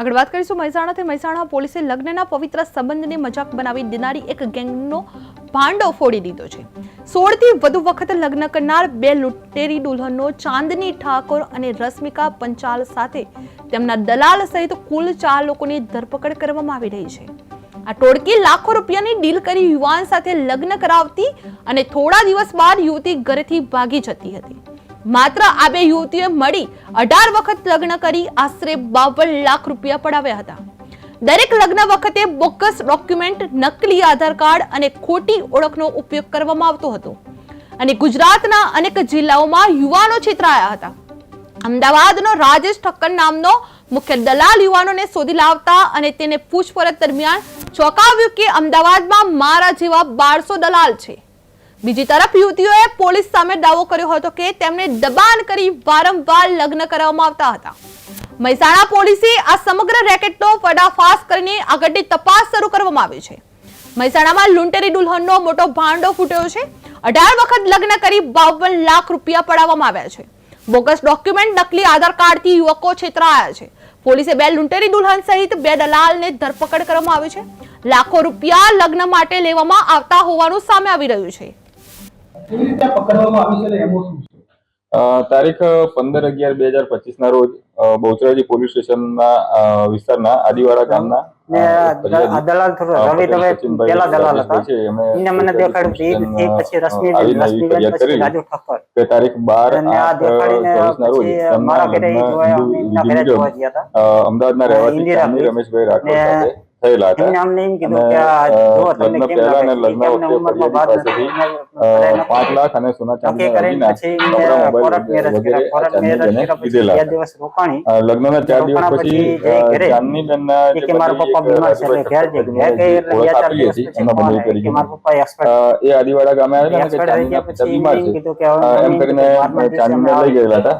આગળ વાત કરીશું મહેસાણાથી. મહેસાણા પોલીસે લગ્નના પવિત્ર સંબંધને મજાક બનાવી દેનારી એક ગેંગનો ભાંડો ફોડી દીધો છે. સોળથી વધુ વખત લગ્ન કરનાર બે લૂંટેરી દુલ્હનો ચાંદની ઠાકોર અને રશ્મિકા પંચાલ સાથે તેમના દલાલ સહિત કુલ ચાર લોકોની ધરપકડ કરવામાં આવી રહી છે. આ ટોળકી લાખો રૂપિયાની ડીલ કરી યુવાન સાથે લગ્ન કરાવતી અને થોડા દિવસ બાદ યુવતી ઘરેથી ભાગી જતી હતી. માત્ર આ બે યુવતીએ મળી અઢાર વખત લગ્ન કરી આશરે બાવન લાખ રૂપિયા પડાવ્યા હતા. દરેક લગ્ન વખતે બોકસ ડોક્યુમેન્ટ, નકલી આધાર કાર્ડ અને ખોટી ઓળખનો ઉપયોગ કરવામાં આવતો હતો. અને ગુજરાતના અનેક જિલ્લાઓમાં યુવાનો છેતરાયા હતા. અમદાવાદનો રાજેશ ઠક્કર નામનો મુખ્ય દલાલ યુવાનોને શોધી લાવતા અને તેને પૂછપરછ દરમિયાન ચોંકાવ્યું કે અમદાવાદમાં મારા જેવા બારસો દલાલ છે. બીજી તરફ યુવતીઓએ પોલીસ સામે દાવો કર્યો હતો કે તેમને દબાણ કરી વારંવાર લગ્ન કરવામાં આવતા હતા. મહેસાણા પોલીસે આ સમગ્ર રેકેટનો ફડાફાસ કરીને આગળની તપાસ શરૂ કરવામાં આવી છે. મહેસાણામાં લૂંટેરી દુલ્હનનો મોટો ભાંડો ફૂટ્યો છે. અઢાર વખત લગ્ન કરી બાવન લાખ રૂપિયા પડાવવામાં આવ્યા છે. બોગસ ડોક્યુમેન્ટ નકલી આધાર કાર્ડથી યુવકો છેતરાયા છે. પોલીસે બે લૂંટેરી દુલ્હન સહિત બે દલાલને ધરપકડ કરવામાં આવી છે. લાખો રૂપિયા લગ્ન માટે લેવામાં આવતા હોવાનું સામે આવી રહ્યું છે. કેવી રીતે પકડવામાં આવી છે અને એમાં શું છે? તારીખ પંદર અગિયાર બે હજાર પચીસ ના રોજ બહુચરાજી પોલીસ સ્ટેશનના ના વિસ્તારના આદિવાડા ગામના દલાલ રવિ પેલા દલાલ હતા. એને મને દેખાડ્યું એ પછી અ, રશ્મિબેન આવીને એવી રશ્મિબેન ફરિયાદ પછી રાજુ ઠક્કર કે તારીખ બાર અને આ દેખાડીને રોજ મારા ઘરે ઘરે જોવા ગયા હતા. અમદાવાદના રહેવાસી. રમેશભાઈ રાઠોડ સાથે થયેલા હતા. લગ્ન પહેલા અને લગ્ન વખતે નથી. પાંચ લાખ અને સોના ચાંદીના મોબાઈલ વગેરે કીધેલા અ, લગ્નના ચાર દિવસ પછી એટલે ઓળખ આપી હતી, એમના કરી એ આદિવાડા ગામે આવેલા ને કે ચાંદીના બીમાર છે. એમ કરીને ચાંદીને લઈ ગયેલા હતા.